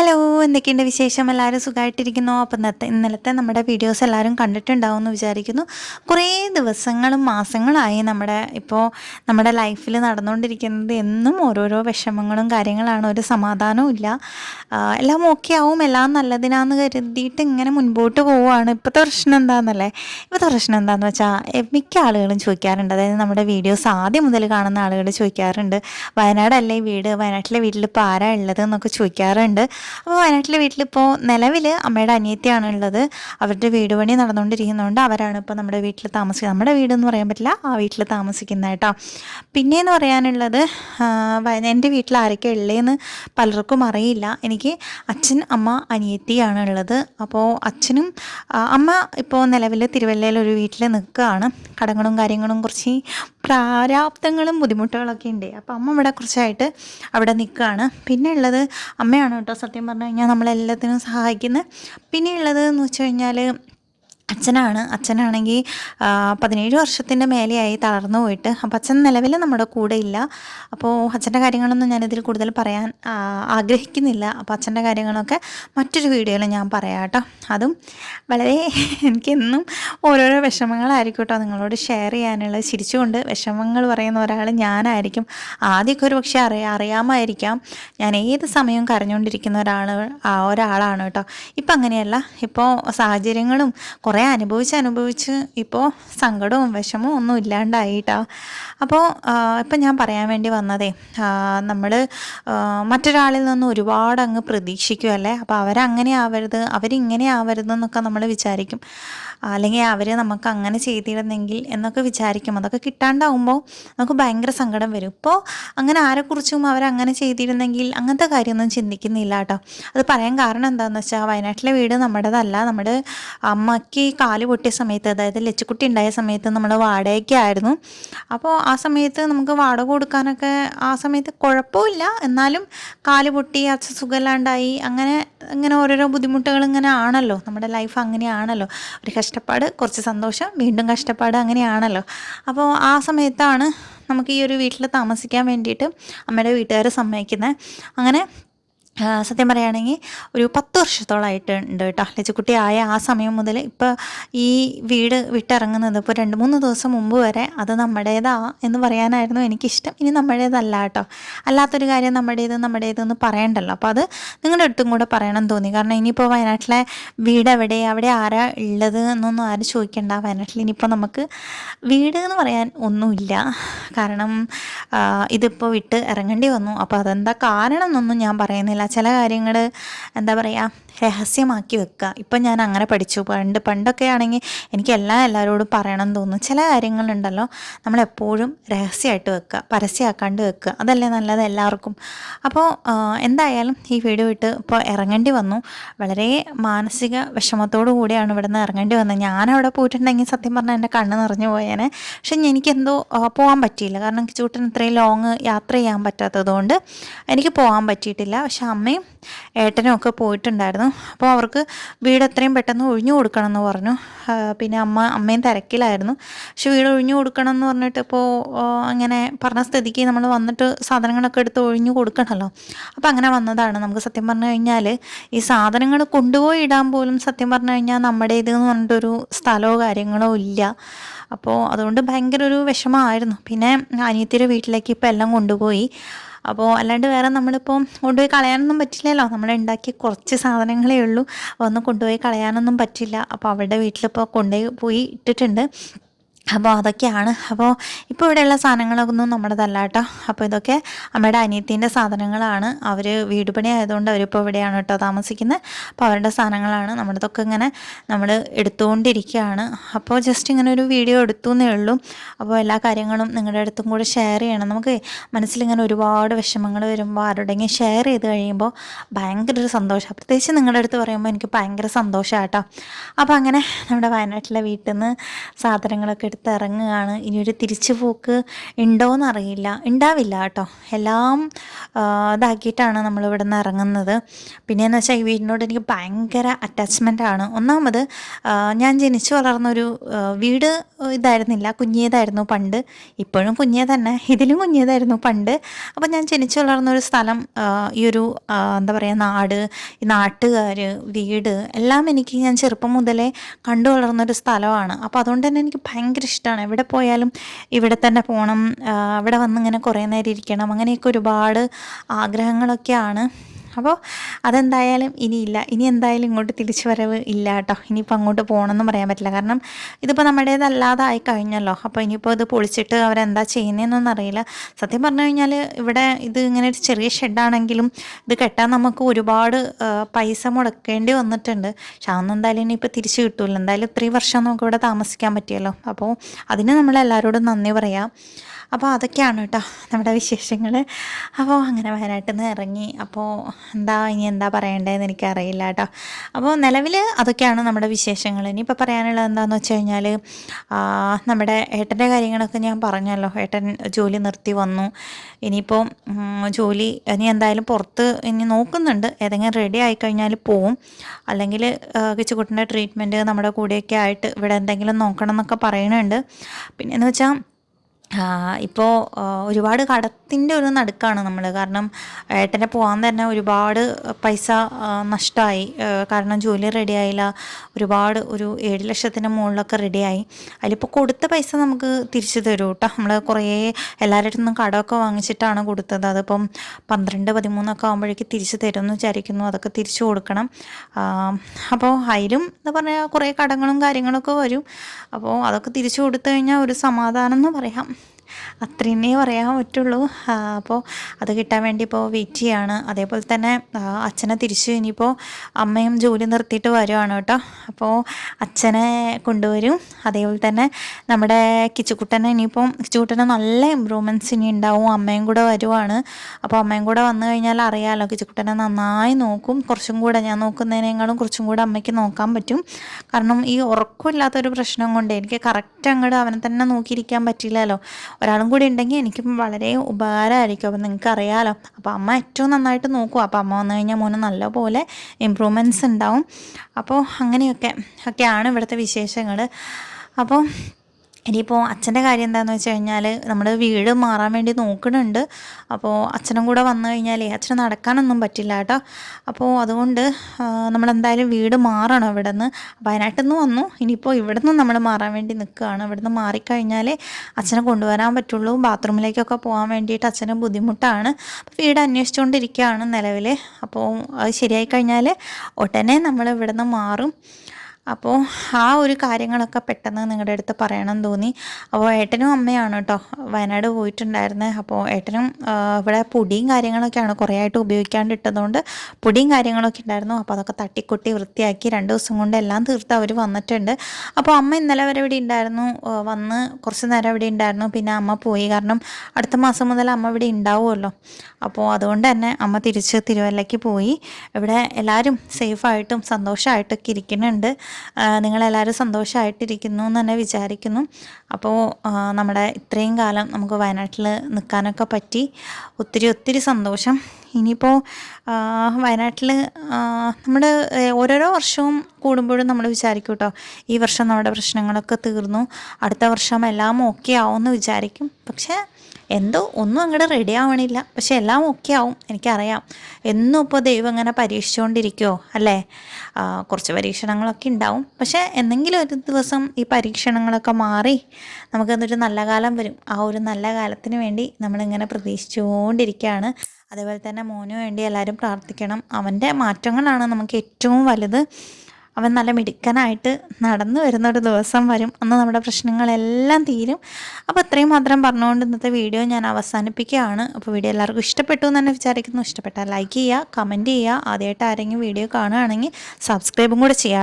Hello, എന്തൊക്കെയുണ്ട് വിശേഷം? എല്ലാവരും സുഖമായിട്ടിരിക്കുന്നു അപ്പം ഇന്നത്തെ ഇന്നലത്തെ നമ്മുടെ വീഡിയോസ് എല്ലാവരും കണ്ടിട്ടുണ്ടാവും എന്ന് വിചാരിക്കുന്നു. കുറേ ദിവസങ്ങളും മാസങ്ങളായി നമ്മുടെ ഇപ്പോൾ നമ്മുടെ ലൈഫിൽ നടന്നുകൊണ്ടിരിക്കുന്നത് എന്നും ഓരോരോ വിഷമങ്ങളും കാര്യങ്ങളാണ്. ഒരു സമാധാനവും ഇല്ല. എല്ലാം ഓക്കെ ആവും. എല്ലാം നല്ലതിനാന്ന് കരുതിയിട്ട് ഇങ്ങനെ മുൻപോട്ട് പോവുകയാണ്. ഇപ്പോഴത്തെ പ്രശ്നം എന്താണെന്നല്ലേ ഇപ്പോഴത്തെ പ്രശ്നം എന്താണെന്ന് വെച്ചാൽ മിക്ക ആളുകളും ചോദിക്കാറുണ്ട്. അതായത് നമ്മുടെ വീഡിയോസ് ആദ്യം മുതൽ കാണുന്ന ആളുകൾ ചോദിക്കാറുണ്ട്. വയനാടല്ലേ വീട്? വയനാട്ടിലെ വീട്ടിൽ ഇപ്പോൾ ആരാ ഉള്ളത് എന്നൊക്കെ ചോദിക്കാറുണ്ട്. അപ്പോൾ വയനാട്ടിലെ വീട്ടിലിപ്പോൾ നിലവിൽ അമ്മയുടെ അനിയത്തിയാണ് ഉള്ളത്. അവരുടെ വീട് പണി നടന്നുകൊണ്ടിരിക്കുന്നതുകൊണ്ട് അവരാണ് ഇപ്പോൾ നമ്മുടെ വീട്ടിൽ താമസിക്കുന്നത്. നമ്മുടെ വീടെന്ന് പറയാൻ പറ്റില്ല ആ വീട്ടിൽ താമസിക്കുന്നത് കേട്ടോ പിന്നെയെന്ന് പറയാനുള്ളത് എന്റെ വീട്ടിൽ ആരൊക്കെ ഉള്ളതെന്ന് പലർക്കും അറിയില്ല. എനിക്ക് അച്ഛൻ അമ്മ അനിയത്തിയാണ് ഉള്ളത്. അപ്പോൾ അച്ഛനും അമ്മ ഇപ്പോൾ നിലവിൽ തിരുവല്ലയിൽ ഒരു വീട്ടിൽ നിൽക്കുകയാണ്. കടങ്ങളും കാര്യങ്ങളും കുറച്ച് പ്രാരാബ്ദങ്ങളും ബുദ്ധിമുട്ടുകളൊക്കെ ഉണ്ട്. അപ്പോൾ അമ്മ ഇവിടെ കുറച്ചായിട്ട് അവിടെ നിൽക്കുകയാണ് പിന്നെ ഉള്ളത് അമ്മയാണ് കേട്ടോ സത്യം പറഞ്ഞു കഴിഞ്ഞാൽ നമ്മളെല്ലാത്തിനും സഹായിക്കുന്നത്. പിന്നെ ഉള്ളത് എന്ന് വെച്ച് കഴിഞ്ഞാൽ അച്ഛനാണ്. അച്ഛനാണെങ്കിൽ പതിനേഴ് വർഷത്തിന്റെ മേലെയായി തളർന്നു പോയിട്ട്. അപ്പോൾ അച്ഛൻ നിലവിൽ നമ്മുടെ കൂടെ ഇല്ല. അപ്പോൾ അച്ഛന്റെ കാര്യങ്ങളൊന്നും ഞാനിതിൽ കൂടുതൽ പറയാൻ ആഗ്രഹിക്കുന്നില്ല. അപ്പോൾ അച്ഛന്റെ കാര്യങ്ങളൊക്കെ മറ്റൊരു വീഡിയോയിൽ ഞാൻ പറയാം കേട്ടോ അതും വളരെ എനിക്കെന്നും ഓരോരോ വിഷമങ്ങളായിരിക്കും കേട്ടോ നിങ്ങളോട് ഷെയർ ചെയ്യാനുള്ള ചിരിച്ചുകൊണ്ട് വിഷമങ്ങൾ പറയുന്ന ഒരാൾ ഞാനായിരിക്കും. ആദ്യമൊക്കെ ഒരു പക്ഷേ അറിയാം അറിയാമായിരിക്കാം. ഞാൻ ഏത് സമയവും കരഞ്ഞുകൊണ്ടിരിക്കുന്ന ഒരാൾ ഒരാളാണ് കേട്ടോ. ഇപ്പം അങ്ങനെയല്ല ഇപ്പോൾ സാഹചര്യങ്ങളും കുറേ അനുഭവിച്ച് അനുഭവിച്ച് ഇപ്പോൾ സങ്കടവും വിഷമവും ഒന്നും ഇല്ലാണ്ടായിട്ടോ. അപ്പോൾ ഇപ്പം ഞാൻ പറയാൻ വേണ്ടി വന്നതേ നമ്മൾ മറ്റൊരാളിൽ നിന്ന് ഒരുപാട് അങ്ങ് പ്രതീക്ഷിക്കുമല്ലേ അപ്പോൾ അവരങ്ങനെ ആവരുത് അവരിങ്ങനെ ആവരുത് എന്നൊക്കെ നമ്മൾ വിചാരിക്കും. അല്ലെങ്കിൽ അവർ നമുക്ക് അങ്ങനെ ചെയ്തിരുന്നെങ്കിൽ എന്നൊക്കെ വിചാരിക്കും. അതൊക്കെ കിട്ടാണ്ടാവുമ്പോൾ നമുക്ക് ഭയങ്കര സങ്കടം വരും. ഇപ്പോൾ അങ്ങനെ ആരെക്കുറിച്ചും അവരങ്ങനെ ചെയ്തിരുന്നെങ്കിൽ അങ്ങനത്തെ കാര്യമൊന്നും ചിന്തിക്കുന്നില്ല കേട്ടോ അത് പറയാൻ കാരണം എന്താണെന്ന് വെച്ചാൽ വയനാട്ടിലെ വീട് നമ്മുടേതല്ല. നമ്മുടെ അമ്മയ്ക്ക് കാൽ പൊട്ടിയ സമയത്ത് അതായത് ലച്ചുക്കുട്ടി ഉണ്ടായ സമയത്ത് നമ്മൾ വാടകയ്ക്കായിരുന്നു അപ്പോൾ ആ സമയത്ത് നമുക്ക് വാടക കൊടുക്കാനൊക്കെ ആ സമയത്ത് കുഴപ്പമില്ല. എന്നാലും കാൽ പൊട്ടി അച്ഛൻ സുഖമില്ലാണ്ടായി അങ്ങനെ ഇങ്ങനെ ഓരോരോ ബുദ്ധിമുട്ടുകൾ ഇങ്ങനെ ആണല്ലോ. നമ്മുടെ ലൈഫ് അങ്ങനെയാണല്ലോ. ഒരു കഷ്ടപ്പാട് കുറച്ച് സന്തോഷം വീണ്ടും കഷ്ടപ്പാട് അങ്ങനെയാണല്ലോ. അപ്പോൾ ആ സമയത്താണ് നമുക്ക് ഈ ഒരു വീട്ടിൽ താമസിക്കാൻ വേണ്ടിയിട്ട് അമ്മയുടെ വീട്ടുകാർ സമ്മതിക്കുന്നത് അങ്ങനെ സത്യം പറയുകയാണെങ്കിൽ ഒരു പത്ത് വർഷത്തോളമായിട്ട് ഉണ്ട് കേട്ടോ. ലച്ചുക്കുട്ടി ആയ ആ സമയം മുതൽ ഇപ്പോൾ ഈ വീട് വിട്ടിറങ്ങുന്നത് ഇപ്പോൾ രണ്ട് മൂന്ന് ദിവസം മുമ്പ് വരെ അത് നമ്മുടേതാ എന്ന് പറയാനായിരുന്നു എനിക്കിഷ്ടം. ഇനി നമ്മുടേതല്ല കേട്ടോ. അല്ലാത്തൊരു കാര്യം നമ്മുടേത് നമ്മുടേത് എന്ന് പറയണ്ടല്ലോ. അപ്പോൾ അത് നിങ്ങളുടെ അടുത്തും കൂടെ പറയണം തോന്നി. കാരണം ഇനിയിപ്പോൾ വയനാട്ടിലെ വീട് എവിടെ അവിടെ ആരാ ഉള്ളത് എന്നൊന്നും ആരും ചോദിക്കണ്ട. വയനാട്ടിൽ ഇനിയിപ്പോൾ നമുക്ക് വീട് എന്ന് പറയാൻ ഒന്നുമില്ല. കാരണം ഇതിപ്പോൾ വിട്ട് ഇറങ്ങേണ്ടി വന്നു. അപ്പോൾ അതെന്താ കാരണം എന്നൊന്നും ഞാൻ പറയുന്നില്ല. ചില കാര്യങ്ങൾ എന്താ പറയുക രഹസ്യമാക്കി വെക്കുക ഇപ്പം ഞാൻ അങ്ങനെ പഠിച്ചു. പണ്ട് പണ്ടൊക്കെ ആണെങ്കിൽ എനിക്ക് എല്ലാം എല്ലാവരോടും പറയണം തോന്നും. ചില കാര്യങ്ങളുണ്ടല്ലോ. നമ്മളെപ്പോഴും രഹസ്യമായിട്ട് വെക്കുക പരസ്യമാക്കാണ്ട് വെക്കുക അതല്ലേ നല്ലത് എല്ലാവർക്കും. അപ്പോൾ എന്തായാലും ഈ വീഡിയോ ഇട്ട് ഇപ്പോൾ ഇറങ്ങേണ്ടി വന്നു. വളരെ മാനസിക വിഷമത്തോടു കൂടിയാണ് ഇവിടെ നിന്ന് ഇറങ്ങേണ്ടി വന്നത്. ഞാനവിടെ പോയിട്ടുണ്ടെങ്കിൽ സത്യം പറഞ്ഞാൽ എന്റെ കണ്ണ് നിറഞ്ഞു പോയേനെ. പക്ഷെ എനിക്കെന്തോ പോകാൻ പറ്റിയില്ല. കാരണം ചൂട്ടൻ ഇത്രയും ലോങ് യാത്ര ചെയ്യാൻ പറ്റാത്തതുകൊണ്ട് എനിക്ക് പോകാൻ പറ്റിയിട്ടില്ല. പക്ഷെ അമ്മയും ഏട്ടനും ഒക്കെ പോയിട്ടുണ്ടായിരുന്നു. അപ്പോൾ അവർക്ക് വീട് എത്രയും പെട്ടെന്ന് ഒഴിഞ്ഞു കൊടുക്കണം എന്ന് പറഞ്ഞു പിന്നെ അമ്മ അമ്മയും തിരക്കിലായിരുന്നു. പക്ഷെ വീട് ഒഴിഞ്ഞു കൊടുക്കണം എന്ന് പറഞ്ഞിട്ട് ഇപ്പോൾ അങ്ങനെ പറഞ്ഞ സ്ഥിതിക്ക് നമ്മൾ വന്നിട്ട് സാധനങ്ങളൊക്കെ എടുത്ത് ഒഴിഞ്ഞു കൊടുക്കണമല്ലോ. അപ്പോൾ അങ്ങനെ വന്നതാണ്. നമുക്ക് സത്യം പറഞ്ഞു കഴിഞ്ഞാൽ ഈ സാധനങ്ങൾ കൊണ്ടുപോയി ഇടാൻ പോലും സത്യം പറഞ്ഞു കഴിഞ്ഞാൽ നമ്മുടേത് എന്ന് പറഞ്ഞിട്ടൊരു സ്ഥലമോ കാര്യങ്ങളോ ഇല്ല. അപ്പോൾ അതുകൊണ്ട് ഭയങ്കര ഒരു വിഷമമായിരുന്നു. പിന്നെ അനിയത്തിയുടെ വീട്ടിലേക്ക് ഇപ്പോൾ എല്ലാം കൊണ്ടുപോയി. അപ്പോൾ അല്ലാണ്ട് വേറെ നമ്മളിപ്പോൾ കൊണ്ടുപോയി കളയാനൊന്നും പറ്റില്ലല്ലോ. നമ്മൾ ഉണ്ടാക്കിയ കുറച്ച് സാധനങ്ങളേ ഉള്ളൂ. ഒന്നും കൊണ്ടുപോയി കളയാനൊന്നും പറ്റില്ല. അപ്പോൾ അവരുടെ വീട്ടിലിപ്പോൾ കൊണ്ടുപോയി പോയി ഇട്ടിട്ടുണ്ട്. അപ്പോൾ അതൊക്കെയാണ്. അപ്പോൾ ഇപ്പോൾ ഇവിടെയുള്ള സാധനങ്ങളൊന്നും നമ്മുടേതല്ല കേട്ടോ അപ്പോൾ ഇതൊക്കെ അമ്മയുടെ അനിയത്തിന്റെ സാധനങ്ങളാണ്. അവർ വീട് പണി ആയതുകൊണ്ട് അവരിപ്പോൾ ഇവിടെയാണ് കേട്ടോ താമസിക്കുന്നത്. അപ്പോൾ അവരുടെ സാധനങ്ങളാണ് നമ്മുടെതൊക്കെ ഇങ്ങനെ നമ്മൾ എടുത്തുകൊണ്ടിരിക്കുകയാണ്. അപ്പോൾ ജസ്റ്റ് ഇങ്ങനെ ഒരു വീഡിയോ എടുത്തു എന്നേ ഉള്ളൂ. അപ്പോൾ എല്ലാ കാര്യങ്ങളും നിങ്ങളുടെ അടുത്തും കൂടെ ഷെയർ ചെയ്യണം. നമുക്ക് മനസ്സിലിങ്ങനെ ഒരുപാട് വിഷമങ്ങൾ വരുമ്പോൾ ആരോടെങ്കിലും ഷെയർ ചെയ്ത് കഴിയുമ്പോൾ ഭയങ്കര ഒരു സന്തോഷം. പ്രത്യേകിച്ച് നിങ്ങളുടെ അടുത്ത് പറയുമ്പോൾ എനിക്ക് ഭയങ്കര സന്തോഷമാണ് കേട്ടോ അപ്പോൾ അങ്ങനെ നമ്മുടെ വയനാട്ടിലെ വീട്ടിൽ നിന്ന് സാധനങ്ങളൊക്കെ എടുത്ത് എടുത്ത് ഇറങ്ങുകയാണ് ഇനിയൊരു തിരിച്ചു പോക്ക് ഉണ്ടോയെന്നറിയില്ല ഉണ്ടാവില്ല കേട്ടോ. എല്ലാം ഇതാക്കിയിട്ടാണ് നമ്മളിവിടെ നിന്ന് ഇറങ്ങുന്നത്. പിന്നെയെന്ന് വെച്ചാൽ ഈ വീടിനോട് എനിക്ക് ഭയങ്കര അറ്റാച്ച്മെന്റ് ആണ്. ഒന്നാമത് ഞാൻ ജനിച്ചു വളർന്നൊരു വീട് ഇതായിരുന്നില്ല. കുഞ്ഞേതായിരുന്നു പണ്ട്. ഇപ്പോഴും കുഞ്ഞേ തന്നെ ഇതിലും കുഞ്ഞേതായിരുന്നു പണ്ട്. അപ്പോൾ ഞാൻ ജനിച്ചു വളർന്നൊരു സ്ഥലം ഈ ഒരു എന്താ പറയുക നാട് നാട്ടുകാർ വീട് എല്ലാം എനിക്ക് ഞാൻ ചെറുപ്പം മുതലേ കണ്ടു വളർന്നൊരു സ്ഥലമാണ്. അപ്പോൾ അതുകൊണ്ട് തന്നെ എനിക്ക് ഭയങ്കര ഇഷ്ടമാണ്. എവിടെ പോയാലും ഇവിടെ തന്നെ പോകണം അവിടെ വന്നിങ്ങനെ കുറേ നേരം ഇരിക്കണം അങ്ങനെയൊക്കെ ഒരുപാട് ആഗ്രഹങ്ങളൊക്കെയാണ്. അപ്പോൾ അതെന്തായാലും ഇനിയില്ല. ഇനി എന്തായാലും ഇങ്ങോട്ട് തിരിച്ചു വരവ് ഇല്ല കേട്ടോ ഇനിയിപ്പോൾ അങ്ങോട്ട് പോകണമെന്നും പറയാൻ പറ്റില്ല. കാരണം ഇതിപ്പോൾ നമ്മുടേതല്ലാതെ ആയി കഴിഞ്ഞല്ലോ. അപ്പോൾ ഇനിയിപ്പോൾ ഇത് പൊളിച്ചിട്ട് അവരെന്താ ചെയ്യുന്നതെന്നൊന്നും അറിയില്ല. സത്യം പറഞ്ഞു കഴിഞ്ഞാൽ ഇവിടെ ഇത് ഇങ്ങനെ ഒരു ചെറിയ ഷെഡാണെങ്കിലും ഇത് കെട്ടാൻ നമുക്ക് ഒരുപാട് പൈസ മുടക്കേണ്ടി വന്നിട്ടുണ്ട്. പക്ഷെ അതൊന്നും എന്തായാലും ഇനിയിപ്പോൾ തിരിച്ചു കിട്ടൂല. എന്തായാലും ഇത്രയും വർഷം നമുക്ക് ഇവിടെ താമസിക്കാൻ പറ്റിയല്ലോ. അപ്പോൾ അതിന് നമ്മളെല്ലാവരോടും നന്ദി പറയാം. അപ്പോൾ അതൊക്കെയാണ് കേട്ടോ നമ്മുടെ വിശേഷങ്ങൾ. അപ്പോൾ അങ്ങനെ വയനാട്ടിൽ നിന്ന് ഇറങ്ങി. അപ്പോൾ എന്താ ഇനി എന്താ പറയേണ്ടതെന്ന് എനിക്കറിയില്ല കേട്ടോ. അപ്പോൾ നിലവിൽ അതൊക്കെയാണ് നമ്മുടെ വിശേഷങ്ങൾ. ഇനിയിപ്പോൾ പറയാനുള്ളത് എന്താണെന്ന് വെച്ച് കഴിഞ്ഞാൽ നമ്മുടെ ഏട്ടന്റെ കാര്യങ്ങളൊക്കെ ഞാൻ പറഞ്ഞല്ലോ. ഏട്ടൻ ജോലി നിർത്തി വന്നു. ഇനിയിപ്പോൾ ജോലി ഇനി എന്തായാലും പുറത്ത് ഇനി നോക്കുന്നുണ്ട്. ഏതെങ്കിലും റെഡി ആയിക്കഴിഞ്ഞാൽ പോവും. അല്ലെങ്കിൽ കിച്ചുകുട്ടന്റെ ട്രീറ്റ്മെന്റ് നമ്മുടെ കൂടെയൊക്കെ ആയിട്ട് ഇവിടെ എന്തെങ്കിലും നോക്കണം എന്നൊക്കെ പറയുന്നുണ്ട് പിന്നെയെന്ന് വെച്ചാൽ ഇപ്പോൾ ഒരുപാട് കടത്തിന്റെ ഒരു നടുക്കാണ് നമ്മൾ കാരണം ഏട്ടനെ പോകാൻ തന്നെ ഒരുപാട് പൈസ നഷ്ടമായി കാരണം ജോലി റെഡി ആയില്ല. ഒരുപാട് ഒരു ഏഴ് ലക്ഷത്തിന് മുകളിലൊക്കെ റെഡിയായി അതിലിപ്പോൾ കൊടുത്ത പൈസ നമുക്ക് തിരിച്ചു തരും കേട്ടോ നമ്മൾ കുറേ എല്ലാവരുടെ നിന്നും കടമൊക്കെ വാങ്ങിച്ചിട്ടാണ് കൊടുത്തത്. അതിപ്പം പന്ത്രണ്ട് പതിമൂന്നൊക്കെ ആകുമ്പോഴേക്ക് തിരിച്ചു തരും എന്ന് വിചാരിക്കുന്നു. അതൊക്കെ തിരിച്ചു കൊടുക്കണം. അപ്പോൾ അതിലും എന്ന് പറഞ്ഞാൽ കുറേ കടങ്ങളും കാര്യങ്ങളൊക്കെ വരും. അപ്പോൾ അതൊക്കെ തിരിച്ചു കൊടുത്തു കഴിഞ്ഞാൽ ഒരു സമാധാനം എന്ന് പറയാം. അത്രേന്നേ പറയാൻ പറ്റുള്ളൂ. അപ്പോൾ അത് കിട്ടാൻ വേണ്ടി ഇപ്പോൾ വെയിറ്റ് ചെയ്യാണ്. അതേപോലെ തന്നെ അച്ഛനെ തിരിച്ച് ഇനിയിപ്പോൾ അമ്മയും ജോലി നിർത്തിയിട്ട് വരുവാണ് കേട്ടോ. അപ്പോൾ അച്ഛനെ കൊണ്ടുവരും. അതേപോലെ തന്നെ നമ്മുടെ കിച്ചുക്കുട്ടനെ ഇനിയിപ്പോൾ കിച്ചുക്കുട്ടനെ നല്ല ഇമ്പ്രൂവ്മെന്റ്സ് ഇനി ഉണ്ടാവും. അമ്മയും കൂടെ വരുവാണ്. അപ്പോൾ അമ്മയും കൂടെ വന്നു കഴിഞ്ഞാൽ അറിയാമല്ലോ കിച്ചുക്കുട്ടനെ നന്നായി നോക്കും. കുറച്ചും കൂടെ ഞാൻ നോക്കുന്നതിനേക്കാളും കുറച്ചും കൂടെ അമ്മയ്ക്ക് നോക്കാൻ പറ്റും. കാരണം ഈ ഉറക്കമില്ലാത്തൊരു പ്രശ്നം കൊണ്ട് എനിക്ക് കറക്റ്റ് അങ്ങോട്ട് അവനെ തന്നെ നോക്കിയിരിക്കാൻ പറ്റില്ലല്ലോ ഒരാളും കൂടി ഉണ്ടെങ്കിൽ എനിക്കും വളരെ ഉപകാരമായിരിക്കും. അപ്പോൾ നിങ്ങൾക്ക് അറിയാമല്ലോ അപ്പോൾ അമ്മ ഏറ്റവും നന്നായിട്ട് നോക്കും. അപ്പോൾ അമ്മ വന്നു കഴിഞ്ഞാൽ മോന് നല്ലപോലെ ഇമ്പ്രൂവ്മെന്റ്സ് ഉണ്ടാവും. അപ്പോൾ അങ്ങനെയൊക്കെ ഒക്കെയാണ് ഇവിടുത്തെ വിശേഷങ്ങൾ അപ്പോൾ ഇനിയിപ്പോൾ അച്ഛന്റെ കാര്യം എന്താണെന്ന് വെച്ച് കഴിഞ്ഞാൽ നമ്മൾ വീട് മാറാൻ വേണ്ടി നോക്കുന്നുണ്ട്. അപ്പോൾ അച്ഛനും കൂടെ വന്നു കഴിഞ്ഞാൽ അച്ഛന് നടക്കാനൊന്നും പറ്റില്ല കേട്ടോ. അപ്പോൾ അതുകൊണ്ട് നമ്മളെന്തായാലും വീട് മാറണം ഇവിടെ നിന്ന് വയനാട്ടിൽ നിന്ന് വന്നു. ഇനിയിപ്പോൾ ഇവിടെ നിന്ന് നമ്മൾ മാറാൻ വേണ്ടി നിൽക്കുകയാണ്. ഇവിടെ നിന്ന് മാറിക്കഴിഞ്ഞാൽ അച്ഛനെ കൊണ്ടുവരാൻ പറ്റുള്ളൂ. ബാത്റൂമിലേക്കൊക്കെ പോകാൻ വേണ്ടിയിട്ട് അച്ഛന് ബുദ്ധിമുട്ടാണ്. വീട് അന്വേഷിച്ചുകൊണ്ടിരിക്കുകയാണ് നിലവിൽ അപ്പോൾ അത് ശരിയായി കഴിഞ്ഞാൽ ഉടനെ നമ്മൾ ഇവിടെ നിന്ന് മാറും. അപ്പോൾ ആ ഒരു കാര്യങ്ങളൊക്കെ പെട്ടെന്ന് നിങ്ങളുടെ അടുത്ത് പറയണം തോന്നി. അപ്പോൾ ഏട്ടനും അമ്മയാണ് കേട്ടോ വയനാട് പോയിട്ടുണ്ടായിരുന്നത് അപ്പോൾ ഏട്ടനും ഇവിടെ പൊടിയും കാര്യങ്ങളൊക്കെയാണ് കുറേ ആയിട്ട് ഉപയോഗിക്കാണ്ടിട്ടതുകൊണ്ട് പൊടിയും കാര്യങ്ങളൊക്കെ ഉണ്ടായിരുന്നു അപ്പോൾ അതൊക്കെ തട്ടിക്കൊട്ടി വൃത്തിയാക്കി രണ്ട് ദിവസം കൊണ്ട് എല്ലാം തീർത്ത് അവർ വന്നിട്ടുണ്ട്. അപ്പോൾ അമ്മ ഇന്നലെ വരെ ഇവിടെ ഉണ്ടായിരുന്നു വന്ന് കുറച്ച് നേരം ഇവിടെ ഉണ്ടായിരുന്നു പിന്നെ അമ്മ പോയി. കാരണം അടുത്ത മാസം മുതൽ അമ്മ ഇവിടെ ഉണ്ടാവുമല്ലോ അപ്പോൾ അതുകൊണ്ട് തന്നെ അമ്മ തിരിച്ച് തിരുവല്ലയ്ക്ക് പോയി. ഇവിടെ എല്ലാവരും സേഫായിട്ടും സന്തോഷമായിട്ടൊക്കെ ഇരിക്കുന്നുണ്ട്. നിങ്ങളെല്ലാവരും സന്തോഷമായിട്ടിരിക്കുന്നു എന്ന് തന്നെ വിചാരിക്കുന്നു. അപ്പോൾ നമ്മുടെ ഇത്രയും കാലം നമുക്ക് വയനാട്ടിൽ നിൽക്കാനൊക്കെ പറ്റി ഒത്തിരി ഒത്തിരി സന്തോഷം. ഇനിയിപ്പോൾ വയനാട്ടിൽ നമ്മുടെ ഓരോരോ വർഷവും കൂടുമ്പോഴും നമ്മൾ വിചാരിക്കും കേട്ടോ ഈ വർഷം നമ്മുടെ പ്രശ്നങ്ങളൊക്കെ തീർന്നു അടുത്ത വർഷം എല്ലാം ഓക്കെ ആവുമെന്ന് വിചാരിക്കും. പക്ഷേ എന്തോ ഒന്നും അങ്ങോട്ട് റെഡി ആവണില്ല. പക്ഷെ എല്ലാം ഓക്കെ ആവും എനിക്കറിയാം. എന്നും ഇപ്പോൾ ദൈവം ഇങ്ങനെ പരീക്ഷിച്ചുകൊണ്ടിരിക്കുമോ അല്ലേ? കുറച്ച് പരീക്ഷണങ്ങളൊക്കെ ഉണ്ടാവും പക്ഷേ എന്തെങ്കിലും ഒരു ദിവസം ഈ പരീക്ഷണങ്ങളൊക്കെ മാറി നമുക്ക് എന്നിട്ട് നല്ല കാലം വരും. ആ ഒരു നല്ല കാലത്തിന് വേണ്ടി നമ്മളിങ്ങനെ പ്രതീക്ഷിച്ചുകൊണ്ടിരിക്കുകയാണ്. അതേപോലെ തന്നെ മോനു വേണ്ടി എല്ലാവരും പ്രാർത്ഥിക്കണം. അവന്റെ മാറ്റങ്ങളാണ് നമുക്ക് ഏറ്റവും വലുത്. അവൻ നല്ല മിടുക്കനായിട്ട് നടന്നു വരുന്നൊരു ദിവസം വരും. അന്ന് നമ്മുടെ പ്രശ്നങ്ങളെല്ലാം തീരും. അപ്പോൾ അത്രയും മാത്രം പറഞ്ഞുകൊണ്ട് ഇന്നത്തെ വീഡിയോ ഞാൻ അവസാനിപ്പിക്കുകയാണ്. അപ്പോൾ വീഡിയോ എല്ലാവർക്കും ഇഷ്ടപ്പെട്ടു എന്ന് തന്നെ വിചാരിക്കുന്നു. ഇഷ്ടപ്പെട്ടാൽ ലൈക്ക് ചെയ്യുക കമന്റ് ചെയ്യുക. ആദ്യമായിട്ട് ആരെങ്കിലും വീഡിയോ കാണുകയാണെങ്കിൽ സബ്സ്ക്രൈബും കൂടെ ചെയ്യാം